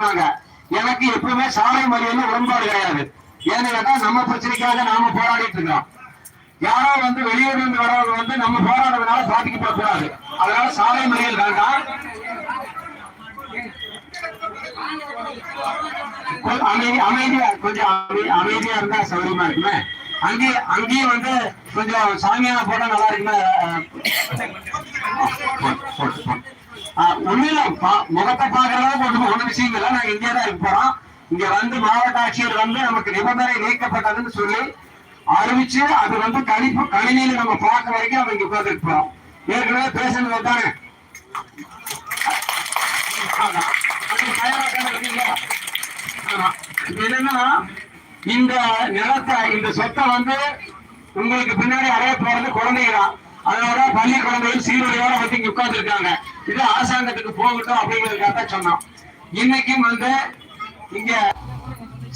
சொன்னாங்க எனக்கு எப்பவுமே சாலை மறியல் உடன்பாடு கிடையாது. ஏன்னு கேட்டா நம்ம பிரச்சனைக்காக நாம போராடிட்டு இருக்கோம் யாரோ வந்து வெளியூர்ல இருந்து வரவங்க வந்து நம்ம போராடுறதுனால பாதிக்கப்படக்கூடாது அதனால சாலை மறியல் வேண்டாம். அமைதியா கொஞ்சம் அமைதியா இருந்தா சௌகரியமா இருக்குமே? அங்கே அங்கேயும் வந்து கொஞ்சம் சாமியான போட்டா நல்லா இருக்குமே? ஒண்ணுல முகத்தை பாக்குற அளவுக்கு ஒண்ணு ஒண்ணு விஷயம் இல்லை. நாங்க இங்கே தான் இருக்க போறோம். இங்க வந்து மாவட்ட ஆட்சியர் வந்து நமக்கு நிபந்தனை நீக்கப்பட்டதுன்னு சொல்லி அறிவிச்சு அது வந்து கணிப்பு கணினியில நம்ம பார்க்க வரைக்கும் அவங்க உட்கார்ந்துட்டு போறோம். ஏற்கனவே பேசுனது தானே ஆமா. ஆமா. என்னன்னா இந்த நிலத்தை இந்த சொத்தை வந்து உங்களுக்கு பின்னாடி அடைய போறது குழந்தைங்க தான் அதனால பள்ளி குழந்தைகள் சீருடையோட வந்து இங்க உட்கார்ந்து இருக்காங்க இது அரசாங்கத்துக்கு போகட்டும் அப்படிங்கிறதுக்காக தான் சொன்னோம். இன்னைக்கும் வந்து இங்க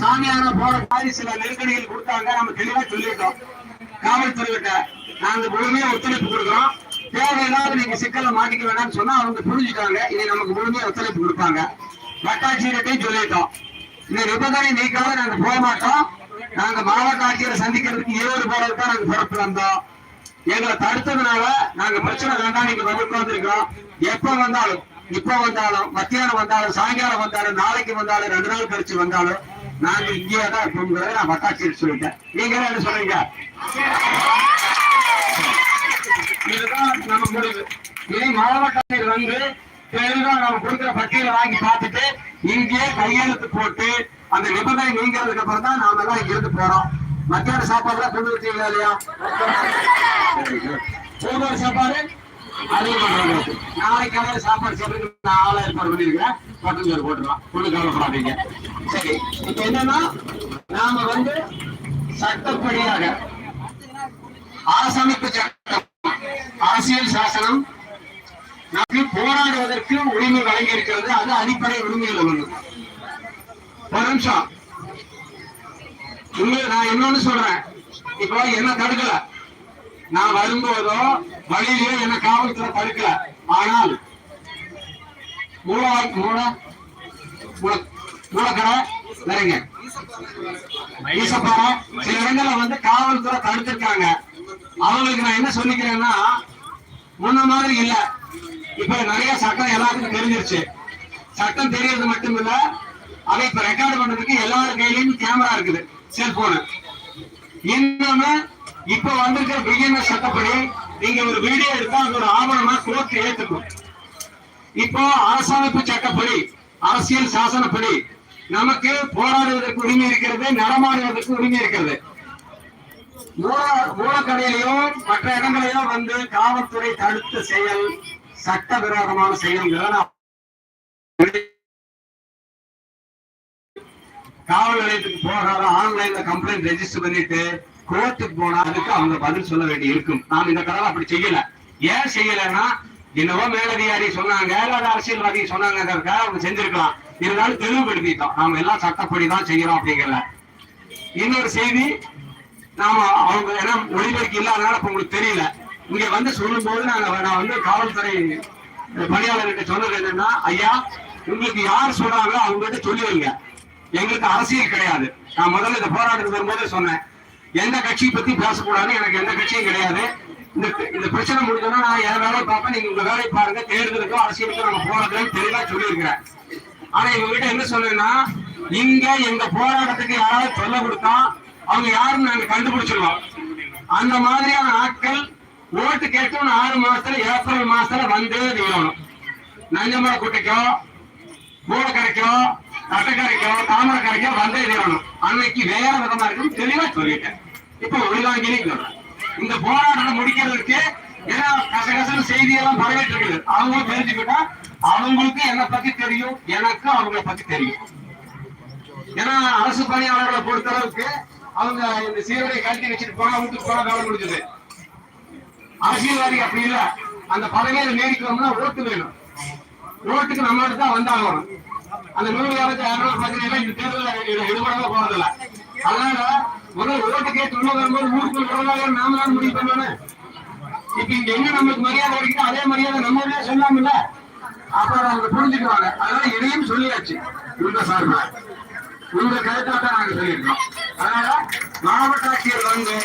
சாமியான போற மாதிரி சில நெருக்கடிகள் கொடுத்தாங்க. நம்ம தெளிவா சொல்லிட்டோம். காவல்துறைகிட்ட நாங்க முழுமையா ஒத்துழைப்பு கொடுக்குறோம். தேவையில்லாத நீங்க சிக்கல மாட்டிக்க வேண்டாம்னு சொன்னா அவங்க புரிஞ்சுட்டாங்க இனி நமக்கு முழுமையா ஒத்துழைப்பு கொடுப்பாங்க. வட்டாட்சியர்கிட்டையும் சொல்லிட்டோம். இந்த நிபந்தனை நீக்காத நாங்க போக மாட்டோம். நாங்க மாவட்ட ஆட்சியரை சந்திக்கிறதுக்கு ஈரோடு போறதுக்கு தான் நாங்க பிறப்பு வந்தோம். எங்களை தடுத்ததுனால நாங்க பிரச்சனை வேண்டாம் நீங்க வந்து உட்கார்ந்துருக்கோம் எப்ப வந்தாலும் இப்ப வந்தாலும் மத்தியானம் வந்தாலும் சாயங்காலம் வந்தாலும் நாளைக்கு வந்தாலும் ரெண்டு நாள் கழிச்சு வந்தாலும் நாங்க இங்கேயே தான் இருப்போங்கிறத நான் வட்டாட்சியர் சொல்லிட்டேன். நீங்க என்ன சொல்றீங்க? இதுதான் நம்ம முடிவு. இனி மாவட்ட வந்து தெளிவா நம்ம கொடுக்குற பட்டியலை வாங்கி பார்த்துட்டு இங்கேயே கையெழுத்து போட்டு அந்த நிபந்தனை நீங்கிறதுக்கு அப்புறம் தான் நாம எல்லாம் இங்கிருந்து போறோம். மத்தியான சாப்பாடுலாம் கொண்டு வச்சீங்களா இல்லையா? சோதர சாப்பாடு? அதையும் பண்றாங்க நாளைக்கு காலையில சாப்பாடு சாப்பிட்டு நான் ஆளா ஏற்பாடு பண்ணிருக்கேன் பட்டன் சோறு போட்டுக்கலாம். ஒண்ணு கவலைப்படாதீங்க. சரி இப்ப என்னன்னா நாம வந்து சட்டப்படியாக அரசமைப்பு சட்டம் அரசியல் சாசனம் நமக்கு போராடுவதற்கு உரிமை வழங்கி இருக்கிறது அது அடிப்படை உரிமைகள் ஒண்ணு. ஒரு நிமிஷம். உண்மை நான் இன்னொன்னு சொல்றேன். இப்போ என்ன தடுக்கல? நான் வரும்போதோ வழியிலே என்ன காவல்துறை தடுக்கல. ஆனால் மூல மூல மூலக்கடை நிறைங்க ஈசப்பாறை சில இடங்களை வந்து காவல்துறை தடுத்திருக்காங்க. அவங்களுக்கு நான் என்ன சொல்லிக்கிறேன்னா முன்ன மாதிரி இல்ல. இப்ப நிறைய சட்டம் எல்லாத்துக்கும் தெரிஞ்சிருச்சு. சட்டம் தெரியறது மட்டும் இல்ல அதை இப்ப ரெக்கார்டு பண்றதுக்கு எல்லார் கையிலயும் கேமரா இருக்குது. செல்போனு இன்னொன்னு இப்ப வந்திருக்கிற பிஎன்எஸ் சட்டப்படி நீங்க ஒரு வீடியோ எடுத்தா அது ஒரு ஆவணமா கோர்ட் ஏத்துக்கும். இப்போ அரசமைப்பு சட்டப்படி அரசியல் சாசனப்படி நமக்கு போராடுவதற்கு உரிமை இருக்கிறது நடமாடுவதற்கு உரிமை இருக்கிறது. மூல மூலக்கடையிலையோ மற்ற இடங்களையோ வந்து காவல்துறை தடுத்த செயல் சட்டவிரோதமான செயல்ங்கிறத காவல் நிலையத்துக்கு போகாத ஆன்லைன்ல கம்ப்ளைண்ட் ரெஜிஸ்டர் பண்ணிட்டு கோர்ட்டுக்கு போனா அதுக்கு அவங்க பதில் சொல்ல வேண்டி இருக்கும். நாம் இந்த கடலை அப்படி செய்யல. ஏன் செய்யலைன்னா என்னவோ மேலதிகாரி சொன்னாங்க அல்லது அரசியல்வாதி சொன்னாங்க அவங்க செஞ்சிருக்கலாம். இருந்தாலும் தெளிவுபடுத்திட்டோம். நாம எல்லாம் சட்டப்படி தான் செய்யறோம் அப்படிங்கல இன்னொரு செய்தி நாம அவங்க ஏன்னா ஒளிபெருக்கி இல்லாதனால இப்ப உங்களுக்கு தெரியல. இங்க வந்து சொல்லும் போது நாங்க நான் வந்து காவல்துறை பணியாளர்கிட்ட சொன்னது என்னன்னா ஐயா உங்களுக்கு யார் சொல்றாங்களோ அவங்க கிட்ட சொல்லி வைங்க எங்களுக்கு அரசியல் கிடையாது. நான் முதல்ல இந்த போராட்டத்துக்கு வரும்போதே சொன்னேன். எந்த கட்சியை பத்தி பேசக்கூடாது எனக்கு எந்த கட்சியும் கிடையாது. இந்த இந்த பிரச்சனை முடிஞ்சோன்னா நான் என் வேலையை பார்ப்பேன். நீங்க உங்க வேலையை பாருங்க. தேர்தலுக்கும் அரசியலுக்கும் நம்ம போறதுன்னு தெளிவா சொல்லியிருக்கிறேன். ஆனா இவங்க கிட்ட என்ன சொல்லுன்னா இங்க எங்க போராட்டத்துக்கு யாராவது சொல்ல கொடுத்தா அவங்க யாருன்னு நாங்க கண்டுபிடிச்சிருவோம். அந்த மாதிரியான ஆட்கள் ஓட்டு கேட்கும் ஆறு மாசத்துல ஏப்ரல் மாசத்துல வந்தே தீரணும். நஞ்சமலை குட்டைக்கோ மூலக்கரைக்கோ தட்டக்கரைக்கோ தாமரக்கரைக்கோ வந்தே தீரணும் அன்னைக்கு வேற விதமா இருக்குன்னு தெளிவா சொல்லிட்டேன். இப்ப ஒழுங்காங்கிலையும் சொல்றேன். இந்த போராட்டம் முடிக்கிறதுக்கு ஏன்னா கசகசன் செய்தி எல்லாம் பரவிட்டு இருக்குது அவங்களும் தெரிஞ்சுக்கிட்டா அவங்களுக்கு என்னை பத்தி தெரியும் எனக்கு அவங்கள பத்தி தெரியும். ஏன்னா அரசு பணியாளர்களை பொறுத்த அளவுக்கு அவங்க இந்த சீருடைய கழட்டி வச்சுட்டு போனா வீட்டுக்கு போனா வேலை முடிஞ்சது. அரசியல்வாதி அப்படி இல்ல. அந்த பதவியை நீடிக்கணும்னா ஓட்டு வேணும். ஓட்டுக்கு நம்ம தான் வந்தாகணும். அந்த நூறு காலத்து இரநூறு பிரச்சனையில இந்த தேர்தலில் ஈடுபடாம போறதில்ல. அதனால ஒரு ஓட்டு கேட்டு உள்ள வரும்போது ஊருக்குள் விடுறதாக நாம தான் முடிவு பண்ணணும். இப்ப இங்க எங்க நமக்கு மரியாதை கிடைக்குதோ அதே மரியாதை நம்ம ஊர்லயே சொல்லாமல்ல. அப்புறம் அவங்க புரிஞ்சுக்குவாங்க. அதனால இதையும் சொல்லியாச்சு. உங்க சார்பில் உங்க கருத்தா தான் நாங்க சொல்லியிருக்கோம். அதனால மாவட்ட ஆட்சியர் வந்து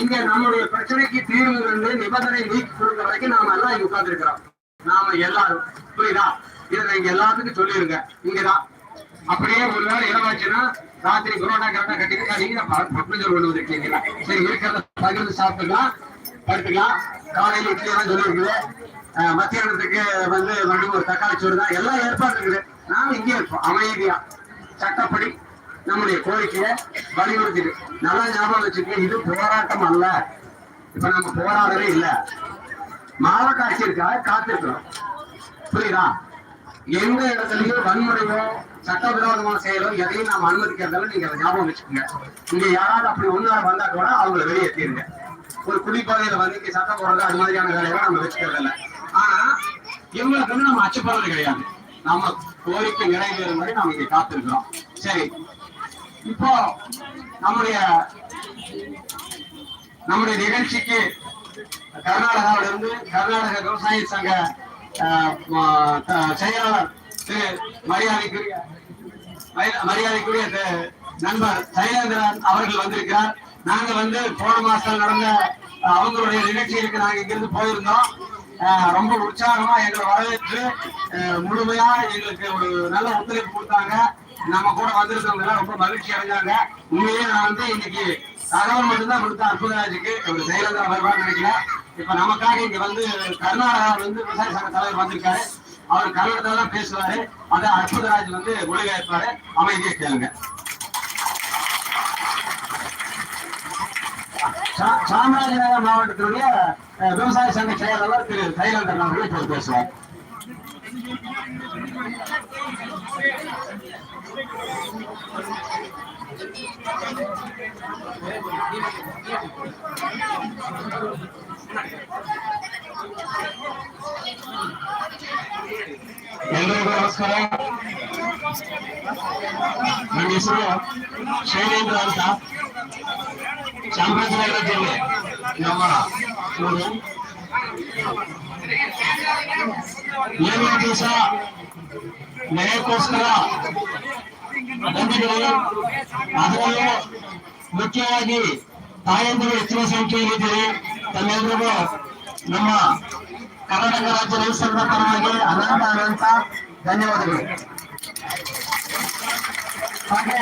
இங்க நம்மளுடைய பிரச்சனைக்கு தீர்வு வந்து நிபந்தனை நீக்கி கொடுக்க வரைக்கும் நாம எல்லாம் இங்க உட்கார்ந்து இருக்கிறோம் நாம எல்லாரும் புரியுதா? இதை நீங்க எல்லாத்துக்கும் சொல்லிருங்க இங்கதான். அப்படியே ஒரு வேலை இடமாச்சுன்னா ராத்திரி புரோட்டா கரெக்டா கட்டிக்கிட்டா நீங்க ஒண்ணு கொண்டு சரி இருக்கிறத பகிர்ந்து சாப்பிட்டுக்கலாம் படுத்துக்கலாம். காலையில இட்லி எல்லாம் சொல்லியிருக்குது. அஹ் மத்தியானத்துக்கு வந்து மறுபடியும் ஒரு தக்காளி சோறு தான். எல்லாம் ஏற்பாடு இருக்குது. நாம இங்கே இருப்போம். அமைதியா. சட்டப்படி நம்முடைய கோரிக்கையை வலியுறுத்திட்டு. நல்லா ஞாபகம் வச்சுக்க இது போராட்டம் அல்ல. இப்ப நம்ம போராடவே இல்ல. மாலை காட்சியிருக்காக காத்திருக்கிறோம். புரியுதா? எந்த இடத்துலயும் வன்முறையோ சட்டவிரோதமான செயலோ எதையும் நாம் அனுமதிக்கிறதால நீங்க அதை ஞாபகம் வச்சுக்கோங்க. இங்க யாராவது அப்படி ஒன்னால வந்தா கூட அவங்களை வெளியேற்றிருங்க ஒரு குடிப்பாதையில வந்து இங்க சட்டம் போடுறது அது மாதிரியான வேலையெல்லாம் நம்ம வச்சுக்கிறது இல்லை ஆனா இவங்களுக்கு வந்து நம்ம அச்சுப்படுறது கிடையாது. நம்ம கோரிக்கை நிறைவேறும் வரை நாம இங்க காத்திருக்கிறோம். சரி. இப்போ நம்முடைய நம்முடைய நிகழ்ச்சிக்கு கர்நாடகாவில இருந்து கர்நாடக விவசாய சங்க செயலாளர் திரு மரியாதைக்குரிய மரியாதைக்குரிய நண்பர் சைலேந்திரன் அவர்கள் வந்திருக்கிறார். நாங்க வந்து போன மாசம் நடந்த அவங்களுடைய நிகழ்ச்சிகளுக்கு நாங்க இங்கிருந்து போயிருந்தோம். ரொம்ப உற்சாகமா எங்களை வரவேற்று முழுமையா எங்களுக்கு ஒரு நல்ல ஒத்துழைப்பு கொடுத்தாங்க. நம்ம கூட வந்திருந்தவங்க ரொம்ப மகிழ்ச்சி அடைஞ்சாங்க. உண்மையிலேயே நான் வந்து இன்னைக்கு தகவல் மட்டும்தான் கொடுத்த அற்புதராஜுக்கு. ஒரு செயலர் வருவான்னு நினைக்கிறேன் இப்ப நமக்காக இங்க வந்து கர்நாடகாவில் வந்து விவசாய சங்க தலைவர் வந்திருக்காரு அவர் கன்னடத்துல தான் பேசுவாரு. அதை அற்புதராஜ் வந்து மொழிபெயர்ப்பாரு அமைதியை கேளுங்க. சா- சாமராஜநகர் மாவட்டத்தினுடைய விவசாய சங்க செயலாளர் திரு சைலந்தன் அவர்கள் இப்போது பேசுவார். ಎಲ್ರಿಗೂ ನಮಸ್ಕಾರ ನನ್ನ ಹೆಸರು ಶೈಲೇಂದ್ರ ಅಂತ ಚಾಮರಾಜನಗರ ಜಿಲ್ಲೆ ನಮ್ಮ ಊರು ಏಳು ದಿವಸ ನೆರೆಗೋಸ್ಕರ ಬಂದಿದ್ದೀವಿ. ಅದರಲ್ಲೂ ಮುಖ್ಯವಾಗಿ ತಾಯಂದಿರು ಹೆಚ್ಚಿನ ಸಂಖ್ಯೆಯಲ್ಲಿದ್ದೀರಿ ತಮ್ಮೆಲ್ಲರಿಗೂ ನಮ್ಮ ಕರ್ನಾಟಕ ರಾಜ್ಯ ರೈತ ಸಂಘದ ಪರವಾಗಿ ಅನಂತ ಅನಂತ ಧನ್ಯವಾದಗಳು. ಹಾಗೆ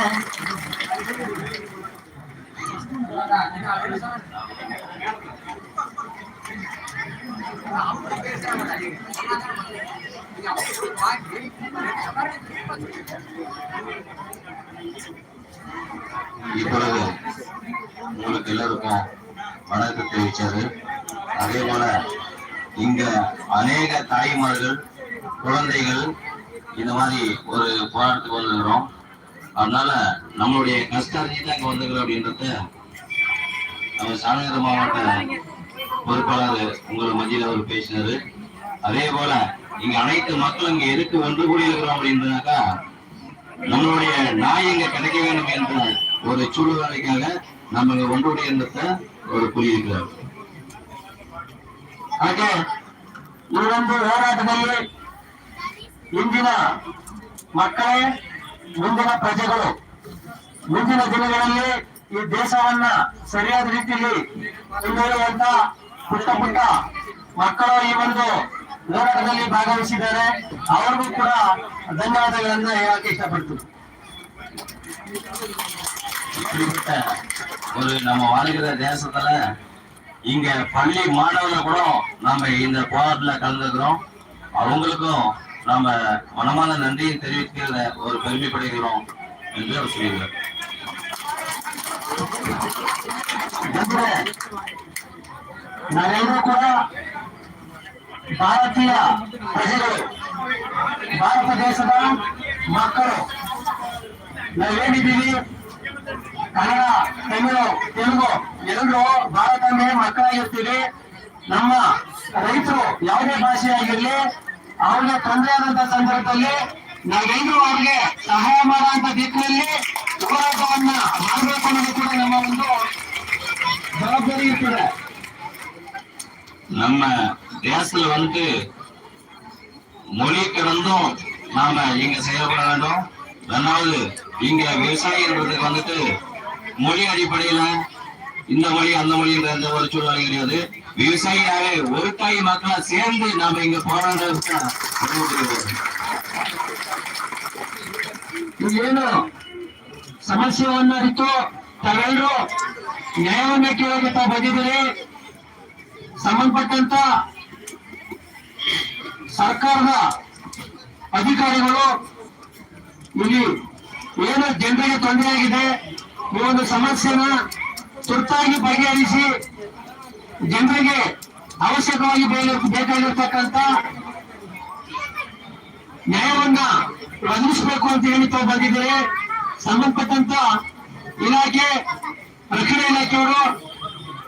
இப்பொழுது உங்களுக்கு எல்லாருக்கும் வணக்கம் தெரிவிச்சாரு அதே போல இங்க அநேக தாய்மார்கள் குழந்தைகள் இந்த மாதிரி ஒரு போராட்டத்துக்கு வந்துக்கிறோம் அதனால நம்மளுடைய கஷ்டம் தான் இங்க வந்துக்கிறோம் அப்படின்றத நம்ம சாமியார் மாவட்ட பொறுப்பாளர் உங்களை மத்தியில் அவர் பேசினாரு அதே போல இங்க அனைத்து மக்களும் இங்க எதுக்கு ஒன்று கூடி இருக்கிறோம் அப்படின்றனாக்கா நம்மளுடைய நாய் இங்க கிடைக்க வேண்டும் என்ற ஒரு சூழ்நிலைக்காக நம்ம இங்க ஒன்றுடைய இருந்தத ஒரு புரியிருக்கிறார் ಹಾಗೆ ಈ ಒಂದು ಹೋರಾಟದಲ್ಲಿ ಇಂದಿನ ಮಕ್ಕಳೇ ಮುಂದಿನ ಪ್ರಜೆಗಳು ಮುಂದಿನ ದಿನಗಳಲ್ಲಿ ಈ ದೇಶವನ್ನ ಸರಿಯಾದ ರೀತಿಯಲ್ಲಿ ಕೊಂಡೊಯ್ಯುವಂತ ಪುಟ್ಟ ಪುಟ್ಟ ಮಕ್ಕಳು ಈ ಒಂದು ಹೋರಾಟದಲ್ಲಿ ಭಾಗವಹಿಸಿದ್ದಾರೆ ಅವರಿಗೂ ಕೂಡ ಧನ್ಯವಾದಗಳನ್ನ ಹೇಳಕ್ಕೆ ಇಷ್ಟಪಡ್ತೀನಿ இப்படிப்பட்ட ஒரு நம்ம வாழ்கிற தேசத்துல இங்க பள்ளி மாணவர்கள் கூட நாம இந்த போராட்டத்துல கலந்துக்கிறோம் அவங்களுக்கும் நாம மனமான நன்றியை தெரிவிக்கிற ஒரு பெருமைப்படுகிறோம் என்று அவர் சொல்லியிருக்கார் ಅಂದ್ರೆ ನಾವೆಲ್ಲರೂ ಕೂಡ ಭಾರತೀಯ ಪ್ರಜೆಗಳು, ಭಾರತ ದೇಶದ ಮಕ್ಕಳು. ನಾವೇನಿದ್ದೀವಿ ಕನ್ನಡ, ತಮಿಳು, ತೆಲುಗು ಎಲ್ಲರೂ ಭಾರತ ಮೇಲೆ ಮಕ್ಕಳಾಗಿರ್ತೀವಿ. ನಮ್ಮ ರೈತರು ಯಾವುದೇ ಭಾಷೆ ಆಗಿರ್ಲಿ ಅವ್ರಿಗೆ ತೊಂದರೆ ಆದಂತ ಸಂದರ್ಭದಲ್ಲಿ ನಾವೆಲ್ಲರೂ ಅವ್ರಿಗೆ நம்ம தேசத்துல வந்து மொழி கடந்தும் நாம இங்க செயல்பட வேண்டும் ரெண்டாவது இங்க விவசாயின்றதுக்கு வந்துட்டு மொழி அடிப்படையில இந்த மொழி அந்த மொழின்ற எந்த ஒரு சூழ்நிலை கிடையாது விவசாயியாவே ஒரு தாய் மக்களா சேர்ந்து நாம இங்க போராடுறதுக்கு அனுமதிக்கிறோம். ಏನು ಸಮಸ್ಯೆವನ್ನ ಅರಿತು ತಾವೆಲ್ಲರೂ ನ್ಯಾಯವನ್ನ ಕೇಳೋಕೆ ತಾವು ಬಂದಿದ್ದೀರಿ ಸಂಬಂಧಪಟ್ಟಂತ ಸರ್ಕಾರದ ಅಧಿಕಾರಿಗಳು ಇಲ್ಲಿ ಏನು ಜನರಿಗೆ ತೊಂದರೆಯಾಗಿದೆ ಈ ಒಂದು ಸಮಸ್ಯೆನ ತುರ್ತಾಗಿ ಬಗೆಹರಿಸಿ ಜನರಿಗೆ ಅವಶ್ಯಕವಾಗಿ ಬೇಕಾಗಿರ್ತಕ್ಕಂಥ ನ್ಯಾಯವನ್ನ ಒದಗಿಸಬೇಕು ಅಂತ ಹೇಳಿ ಬಂದಿದ್ದೇವೆ ಸಂಬಂಧಪಟ್ಟಂತ ಇಲಾಖೆ, ರಕ್ಷಣಾ ಇಲಾಖೆಯವರು,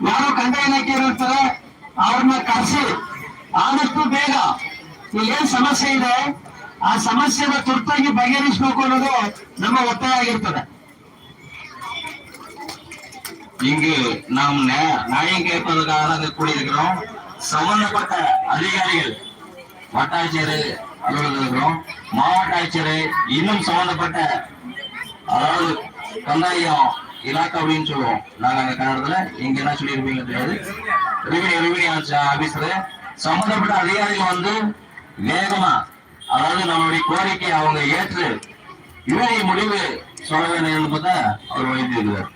ಯಾರು ಕಂದಾಯ ಇಲಾಖೆಯವರು ಇರ್ತಾರೆ ಅವ್ರನ್ನ ಕರೆಸಿ ಆದಷ್ಟು ಬೇಗ ಏನ್ ಸಮಸ್ಯೆ ಇದೆ ಆ ಸಮಸ್ಯೆನ ತುರ್ತಾಗಿ ಬಗೆಹರಿಸಬೇಕು ಅನ್ನೋದು ನಮ್ಮ ಒತ್ತಾಯ ಆಗಿರ್ತದೆ இங்கு நாம் நே- நியாயம் கேட்பதற்காக நாங்கள் கூடியிருக்கிறோம் சம்பந்தப்பட்ட அதிகாரிகள் வட்டாட்சியர் அலுவலகம் இருக்கிறோம் மாவட்ட ஆட்சியர் இன்னும் சம்பந்தப்பட்ட அதாவது கந்தாயம் இலாக்கா அப்படின்னு சொல்லுவோம் நாங்க அந்த கன்னடத்துல இங்க என்ன சொல்லியிருப்பீங்க தெரியாது ரெவன்யூ ரெவன்யூ ஆபீஸ்ல சம்பந்தப்பட்ட அதிகாரிகள் வந்து வேகமா அதாவது நம்மளுடைய கோரிக்கையை அவங்க ஏற்று இறுதி முடிவு சொல்ல வேண்டும் என்பதை அவர் வைத்திருக்கிறார்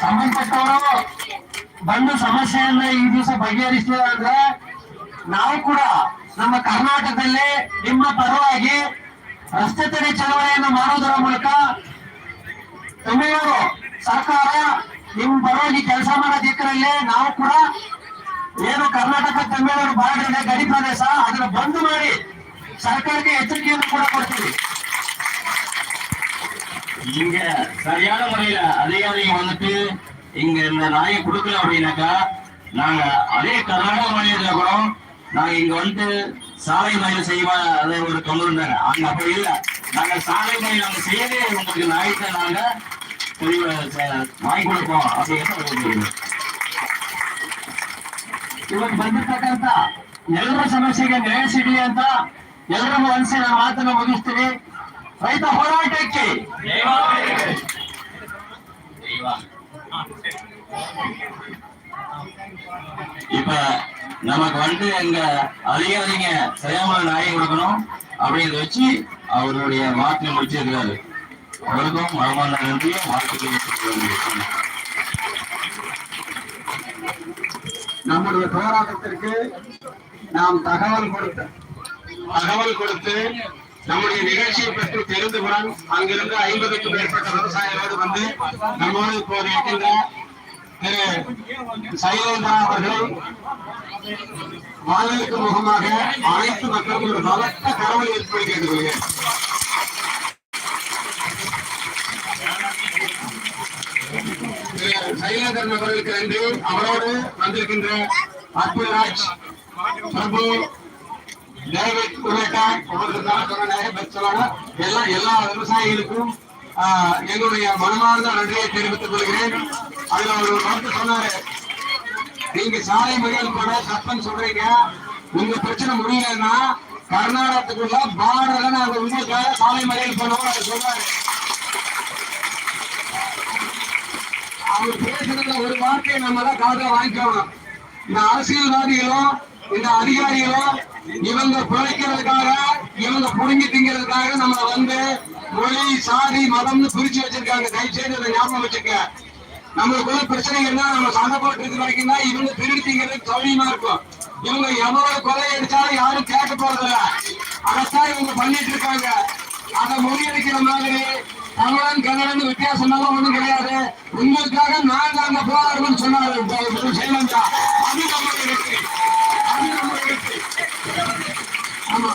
ಸಂಬಂಧಪಟ್ಟವರು ಬಂದು ಸಮಸ್ಯೆಯನ್ನ ಈ ದಿವಸ ಬಗೆಹರಿಸಲಿಲ್ಲ ಅಂದ್ರೆ ನಾವು ಕೂಡ ನಮ್ಮ ಕರ್ನಾಟಕದಲ್ಲಿ ನಿಮ್ಮ ಪರವಾಗಿ ರಸ್ತೆ ತಡೆ ಚಳವಳಿಯನ್ನು ಮಾಡುವುದರ ಮೂಲಕ ತಮಿಳುನಾಡು ಸರ್ಕಾರ ನಿಮ್ಮ ಪರವಾಗಿ ಕೆಲಸ ಮಾಡೋ ದಿಕ್ಕರಲ್ಲಿ ನಾವು ಕೂಡ ಏನು ಕರ್ನಾಟಕ ತಮಿಳುನಾಡು ಬಾರ್ಡರ್ ಇದೆ ಗಡಿ ಪ್ರದೇಶ ಅದನ್ನ ಬಂದ್ ಮಾಡಿ ಸರ್ಕಾರಕ್ಕೆ ಎಚ್ಚರಿಕೆಯನ್ನು ಕೂಡ ಕೊಡ್ತೀವಿ இங்க சரியான முறையில அதிகாரிங்க வந்துட்டு இங்க இந்த நாயை கொடுக்கல அப்படின்னாக்கா நாங்க அதே கர்நாடக மாநிலத்துல கூட நாங்க இங்க வந்து சாலை மயில் செய்வோம் அதை ஒரு கொண்டு வந்தாங்க அங்க அப்படி இல்ல நாங்க சாலை மயில் அங்க செய்து உங்களுக்கு நாயத்தை நாங்க தெளிவா ச- வாங்கி கொடுப்போம் அப்படின்னு ಇವತ್ತು ಬಂದಿರ್ತಕ್ಕಂತ ಎಲ್ಲರ ಸಮಸ್ಯೆಗೆ ನ್ಯಾಯ ಸಿಗಲಿ ಅಂತ ಎಲ್ಲರ ಮನಸ್ಸಿ ನಾನು ಮಾತನ್ನ ಮುಗಿಸ್ತೀನಿ ರೈತ ಹೋರಾಟಕ್ಕೆ இப்ப நமக்கு வந்து எங்க அதிகாரிங்க சரியான நாயை கொடுக்கணும் அப்படின்றத வச்சு அவருடைய வாக்கினை முடிச்சிருக்காரு அவருக்கும் மரமான நன்றியும் வாழ்த்துக்கள் நம்முடைய போராட்டத்திற்கு நாம் தகவல் கொடுத்த தகவல் கொடுத்து நம்முடைய நிகழ்ச்சியை பற்றி தெரிந்துடன் அங்கிருந்து ஐம்பதுக்கும் மேற்பட்ட விவசாயிகளோடு வந்து நம்மோடு இப்போது இருக்கின்ற திரு சைலேந்திரா அவர்கள் வாழ்வுக்கு முகமாக அனைத்து மக்களுக்கும் ஒரு பலத்த கரவல் ஏற்படுத்தி கேட்டுக்கொள்கிறேன் திரு சைலேந்திரன் அவர்களுக்கு நன்றி. அவரோடு வந்திருக்கின்ற அற்புதராஜ் பிரபு டேவிட் உள்ளிட்ட எல்லா எல்லா விவசாயிகளுக்கும் எங்களுடைய மனமார்ந்த நன்றியை தெரிவித்துக் கொள்கிறேன். அதுல ஒரு கருத்து சொன்னாரு. நீங்க சாலை மறியல் கூட சத்தம் சொல்றீங்க. உங்க பிரச்சனை முடியலன்னா கர்நாடகத்துக்குள்ள பார்டர்ல நாங்க உங்களுக்காக சாலை மறியல் பண்ணுவோம் அதை சொல்றாரு. அவர் பேசுகிற ஒரு வார்த்தையை நம்ம தான் காதல வாங்கிக்கணும். இந்த அரசியல்வாதிகளும் இந்த அதிகாரிகளும் இவங்க பிழைக்கிறதுக்காக இவங்க புடுங்கி திங்கிறதுக்காக நம்ம வந்து மொழி சாதி மதம்னு பிரிச்சு வச்சிருக்காங்க. தயவு செய்து இதை ஞாபகம் வச்சுக்க நம்மளுக்குள்ள பிரச்சனைகள்னா நம்ம சண்டை போட்டு இருக்கிற வரைக்கும் தான் இவங்க திருடி திங்கிறதுக்கு சௌரியமா இருக்கும். இவங்க எவ்வளவு கொலை அடிச்சாலும் யாரும் கேட்க போறதில்ல. அதைத்தான் இவங்க பண்ணிட்டு இருக்காங்க. அதை முறியடிக்கிற மாதிரி தமிழன் கன்னடன் வித்தியாசமெல்லாம் ஒன்றும் கிடையாது. உங்களுக்காக நாங்க அங்க போராடுவோம்னு சொன்னாரு. செய்யலா அது நம்மளுடைய வெற்றி அது நம்மளுடைய வெற்றி ஆமா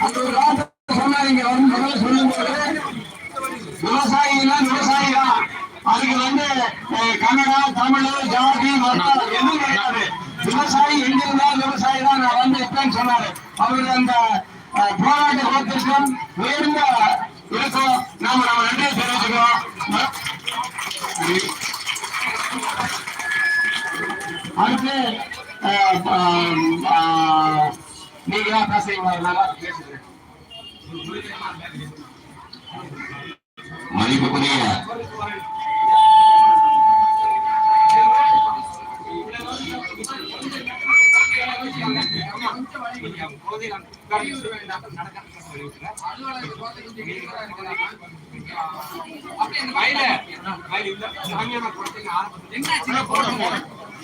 அந்த ஒரு வார்த்தை சொன்னாரு இங்க வரும் முதல்ல சொல்லும் போது விவசாயினா விவசாயி தான் அதுக்கு வந்து அஹ், கன்னடா தமிழ் ஜாதி மதம் எதுவும் கிடையாது விவசாயி எங்க இருந்தாலும் விவசாயி தான் நான் வந்து இருப்பேன்னு சொன்னாரு அவருடைய அந்த அஹ், போராட்ட குலத்திற்கும் உயர்ந்த இருக்கும் நாம நம்ம நன்றியை தெரிவிச்சுக்கிறோம் ம- அடுத்து பேசுறீங்களா அதனால மதிப்புக்குரிய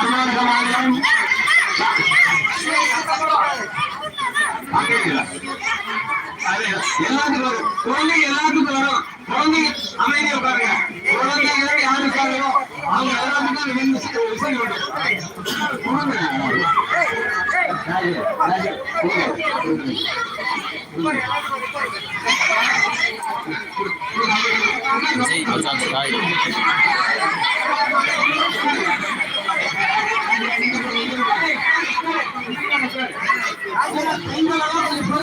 கர்நாடக மாநிலம் பாக்குறீங்களா? அது எல்லாத்துக்கும் வரும் குழந்தைங்க எல்லாத்துக்கும் வரும் குழந்தைங்க அமைதியா உட்காருங்க குழந்தைங்க யாரு இருக்காங்களோ அவங்க எல்லாத்துக்கும் அந்த